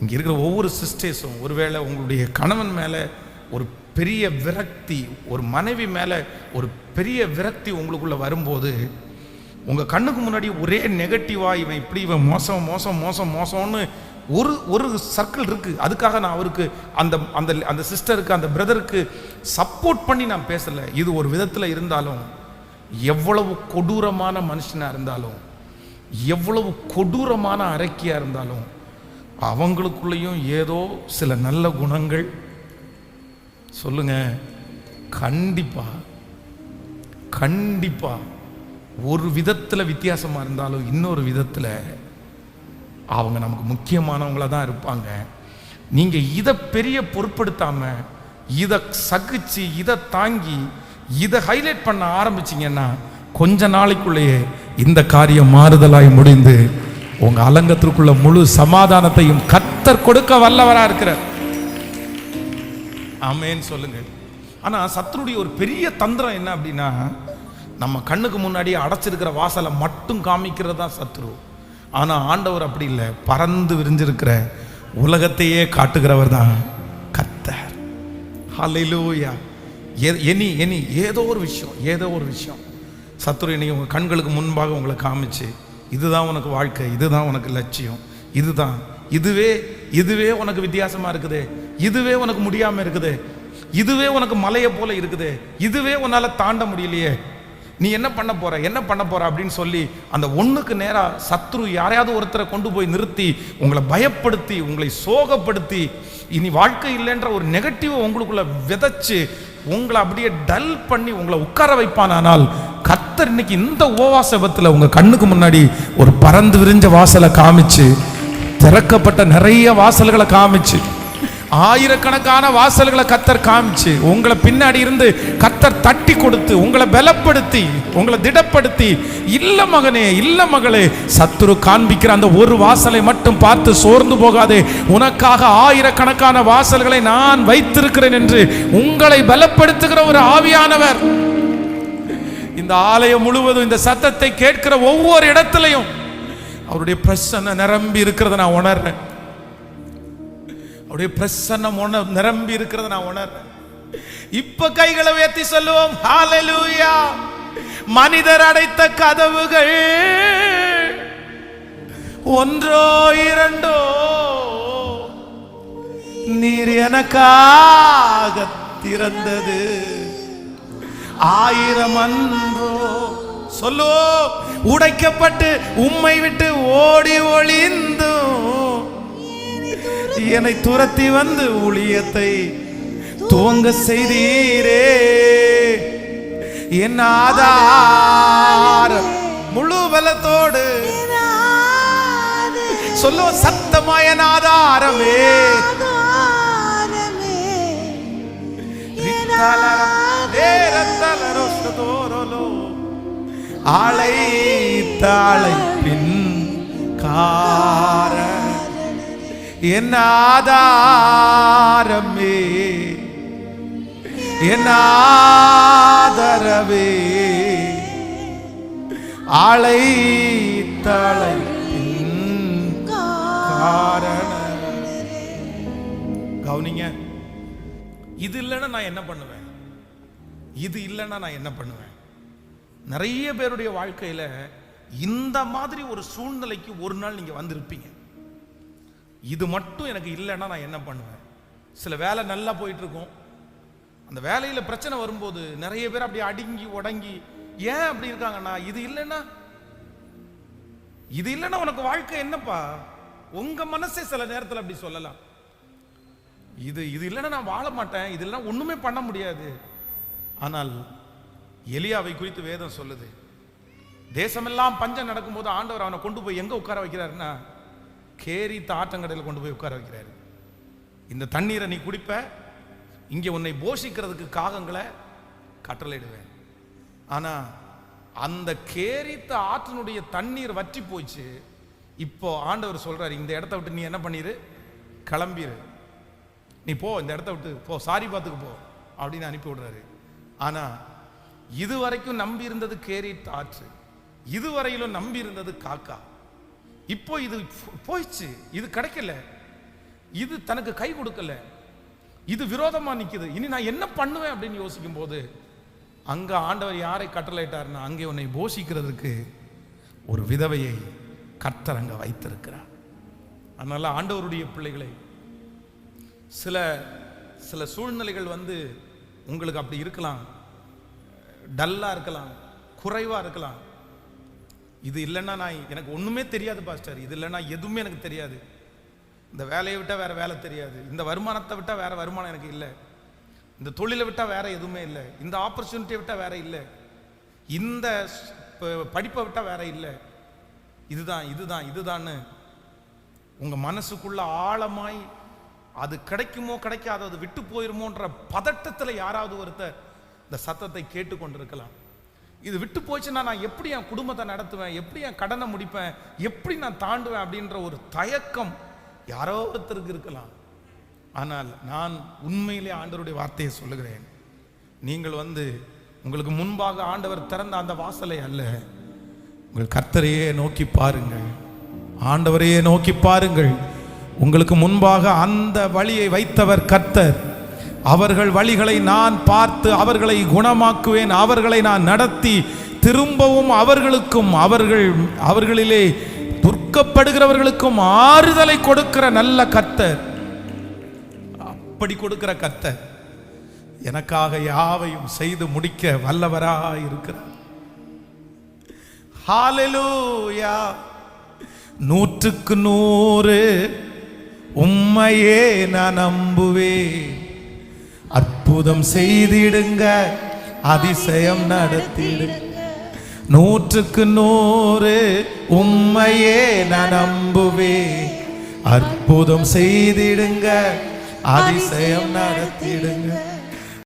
இங்கே இருக்கிற ஒவ்வொரு சிஸ்டர்ஸும் ஒருவேளை உங்களுடைய கணவன் மேலே ஒரு பெரிய விரக்தி ஒரு மனைவி மேலே ஒரு பெரிய விரக்தி உங்களுக்குள்ளே வரும்போது உங்கள் கண்ணுக்கு முன்னாடி ஒரே நெகட்டிவாக இவன் இப்படி இவன் மோசம் மோசம் மோசம் மோசம்னு ஒரு ஒரு சர்க்கிள் இருக்குது அதுக்காக நான் அவருக்கு அந்த அந்த அந்த சிஸ்டருக்கு அந்த பிரதருக்கு சப்போர்ட் பண்ணி நான் பேசலை. இது ஒரு விதத்தில் இருந்தாலும் எவ்வளவு கொடூரமான மனுஷனாக இருந்தாலும் எவ்வளவு கொடூரமான அரக்கியாக இருந்தாலும் அவங்களுக்குள்ளேயும் ஏதோ சில நல்ல குணங்கள். சொல்லுங்க. கண்டிப்பாக கண்டிப்பாக ஒரு விதத்தில் வித்தியாசமாக இருந்தாலும் இன்னொரு விதத்தில் அவங்க நமக்கு முக்கியமானவங்களாக தான் இருப்பாங்க. நீங்கள் இதை பெரிய பொருட்படுத்தாமல் இதை சகிச்சு இதை தாங்கி இதை ஹைலைட் பண்ண ஆரம்பிச்சிங்கன்னா கொஞ்ச நாளைக்குள்ளேயே இந்த காரியம் மாறுதலாய் முடிந்து உங்க அலங்கத்திற்குள்ள முழு சமாதானத்தையும் கத்தர் கொடுக்க வல்லவரா இருக்கிறார். ஆமேன்னு சொல்லுங்க ஆனா சத்ருடைய ஒரு பெரிய தந்திரம் என்ன அப்படின்னா நம்ம கண்ணுக்கு முன்னாடி அடைச்சிருக்கிற வாசலை மட்டும் காமிக்கிறது தான் சத்ரு ஆனால் ஆண்டவர் அப்படி இல்லை. பறந்து விரிஞ்சிருக்கிற உலகத்தையே காட்டுகிறவர் தான் கத்தர். ஹalleluya. எனி எனி ஏதோ ஒரு விஷயம் ஏதோ ஒரு விஷயம். சத்ரு இன்னைக்கு உங்கள் கண்களுக்கு முன்பாக உங்களை காமிச்சு இதுதான் உனக்கு வாழ்க்கை இதுதான் உனக்கு லட்சியம் இதுதான். இதுவே இதுவே உனக்கு வித்தியாசமாக இருக்குது. இதுவே உனக்கு முடியாமல் இருக்குது. இதுவே உனக்கு மலையை போல இருக்குது. இதுவே உன்னால் தாண்ட முடியலையே. நீ என்ன பண்ண போற என்ன பண்ண போற அப்படின்னு சொல்லி அந்த ஒண்ணுக்கு நேரா சத்ரு யாரையாவது ஒருத்தரை கொண்டு போய் நிறுத்தி உங்களை பயப்படுத்தி உங்களை சோகப்படுத்தி இனி வாழ்க்கை இல்லைன்ற ஒரு நெகட்டிவ் உங்களுக்குள்ள விதைச்சு உங்களை அப்படியே டல் பண்ணி உங்களை உட்கார வைப்பானானால் கத்தர் இன்னைக்கு இந்த ஓவாசபத்தில் உங்க கண்ணுக்கு முன்னாடி ஒரு பறந்து விரிஞ்ச வாசலை காமிச்சு திறக்கப்பட்ட நிறைய வாசல்களை காமிச்சு ஆயிரக்கணக்கான வாசல்களை கத்தர் காமிச்சு உங்களை பின்னாடி இருந்து கத்தர் தட்டி கொடுத்து உங்களை பலப்படுத்தி உங்களை திடப்படுத்தி இல்ல மகனே இல்ல மகளே சத்துரு காண்பிக்கிற அந்த ஒரு வாசலை மட்டும் பார்த்து சோர்ந்து போகாதே. உனக்காக ஆயிரக்கணக்கான வாசல்களை நான் வைத்திருக்கிறேன் என்று உங்களை பலப்படுத்துகிற ஒரு ஆவியானவர். இந்த ஆலயம் முழுவதும் இந்த சத்தத்தை கேட்கிற ஒவ்வொரு இடத்துலையும் அவருடைய பிரசன்ன நிரம்பி இருக்கிறத நான் உணர்றேன். அவருடைய பிரசன்னம் உண நிரம்பி இருக்கிறத நான் உணர்றேன். இப்ப கைகளை உயர்த்தி சொல்லுவோம் ஹalleluya மனிதர் அடைத்த கதவுகள் ஒன்றோ இரண்டோ நீர் எனக்காக திறந்தது. ஆயிரம் அன்றோ சொல்லோ. உடைக்கப்பட்டு உம்மை விட்டு ஓடி ஒளிந்தும். என்னை துரத்தி வந்து ஊழியத்தை துவங்க செய்தீரே. என் ஆதாரம் முழு பலத்தோடு. சொல்லோ சத்தமாய ஆதாரமே. ஆளை தாழைப்பின் பின் கார என் ஆதாரமே. என் ஆதரவே. ஆளை தாளை பின் காரண கவனிங்க. இது இல்லைன்னா நான் என்ன பண்ணுவேன்? இது இல்லைன்னா நான் என்ன பண்ணுவேன்? நிறைய பேருடைய வாழ்க்கையில் இந்த மாதிரி ஒரு சூழ்நிலைக்கு ஒரு நாள் நீங்கள் வந்திருப்பீங்க. இது மட்டும் எனக்கு இல்லைன்னா நான் என்ன பண்ணுவேன்? சில வேலை நல்லா போயிட்டுருக்கோம். அந்த வேலையில் பிரச்சனை வரும்போது நிறைய பேர் அப்படியே அடுங்கி உடங்கி ஏன் அப்படி இருக்காங்கன்னா இது இல்லைன்னா இது இல்லைன்னா உனக்கு வாழ்க்கை என்னப்பா? உங்க மனசே சில நேரத்தில் அப்படி சொல்லலாம். இது இது இல்லைன்னா நான் வாழ மாட்டேன். இது இல்லைன்னா ஒன்றுமே பண்ண முடியாது. ஆனால் எலியாவை குறித்து வேதம் சொல்லுது. தேசமெல்லாம் பஞ்சம் நடக்கும்போது ஆண்டவர் அவனை கொண்டு போய் எங்கே உட்கார வைக்கிறாருன்னா கேரித்த ஆற்றங்கடையில் கொண்டு போய் உட்கார வைக்கிறாரு. இந்த தண்ணீரை நீ குடிப்ப இங்கே உன்னை போஷிக்கிறதுக்கு காகங்களை கட்டளையிடுவேன். ஆனால் அந்த கேரித்த ஆற்றினுடைய தண்ணீர் வற்றி போச்சு. இப்போ ஆண்டவர் சொல்கிறார் இந்த இடத்த விட்டு நீ என்ன பண்ணிரு? கிளம்பிரு. நீ போ இந்த இடத்த விட்டு போ சாரி பார்த்துக்கு போ அப்படின்னு அனுப்பி விடுறாரு. ஆனால் இது வரைக்கும் நம்பி இருந்தது கேரி ஆற்று. இதுவரையிலும் நம்பி இருந்தது காக்கா. இப்போ இது போயிடுச்சு. இது கிடைக்கல. இது தனக்கு கை கொடுக்கல. இது விரோதமா நிற்குது இனி நான் என்ன பண்ணுவேன் அப்படின்னு யோசிக்கும் போது அங்க ஆண்டவர் யாரை கட்டளையிட்டார்னா அங்கே உன்னை போஷிக்கிறதுக்கு ஒரு விதவையை கர்த்தர் அங்க வைத்திருக்கிறார். அதனால ஆண்டவருடைய பிள்ளைகளை சில சில சூழ்நிலைகள் வந்து உங்களுக்கு அப்படி இருக்கலாம். டல்லாக இருக்கலாம். குறைவாக இருக்கலாம். இது இல்லைன்னா நான் எனக்கு ஒன்றுமே தெரியாது பாஸ்டர். இது இல்லைன்னா எதுவுமே எனக்கு தெரியாது. இந்த வேலையை விட்டால் வேறு வேலை தெரியாது. இந்த வருமானத்தை விட்டால் வேற வருமானம் எனக்கு இல்லை. இந்த தொழிலை விட்டால் வேற எதுவுமே இல்லை. இந்த ஆப்பர்ச்சுனிட்டியை விட்டால் வேற இல்லை. இந்த ஸ்- படிப்பை விட்டால் வேறு இல்லை. இதுதான் இதுதான் இதுதான்னு உங்கள் மனசுக்குள்ள ஆழமாய் அது கிடைக்குமோ கிடைக்காதோ அது விட்டு போயிருமோன்ற பதட்டத்தில் யாராவது ஒருத்தர் இந்த சத்தத்தை கேட்டுக்கொண்டிருக்கலாம். இது விட்டு போச்சுன்னா நான் எப்படி என் குடும்பத்தை நடத்துவேன் எப்படி என் கடனை முடிப்பேன் எப்படி நான் தாண்டுவேன் அப்படின்ற ஒரு தயக்கம் யாரோ ஒருத்தருக்கு இருக்கலாம். ஆனால் நான் உண்மையிலே ஆண்டவருடைய வார்த்தையை சொல்லுகிறேன். நீங்கள் வந்து உங்களுக்கு முன்பாக ஆண்டவர் திறந்த அந்த வாசலை அல்ல. உங்கள் கர்த்தரையே நோக்கி பாருங்கள். ஆண்டவரையே நோக்கி பாருங்கள். உங்களுக்கு முன்பாக அந்த வழியை வைத்தவர் கர்த்தர். அவர்கள் வழிகளை நான் பார்த்து அவர்களை குணமாக்குவேன் அவர்களை நான் நடத்தி திரும்பவும் அவர்களுக்கும் அவர்கள் அவர்களிலே துர்க்கப்படுகிறவர்களுக்கும் ஆறுதலை கொடுக்கிற நல்ல கர்த்தர். அப்படி கொடுக்கிற கர்த்தர் எனக்காக யாவையும் செய்து முடிக்க வல்லவராக இருக்கிறார். ஹalleluya. நூற்றுக்கு நூறு. உம்மையே நான் நம்புவேன். அற்புதம் செய்திடுங்க அதிசயம் நடத்திடுங்க. நூற்றுக்கு நூறு உம்மையே நான் நம்புவேன். அற்புதம் செய்திடுங்க அதிசயம் நடத்திடுங்க.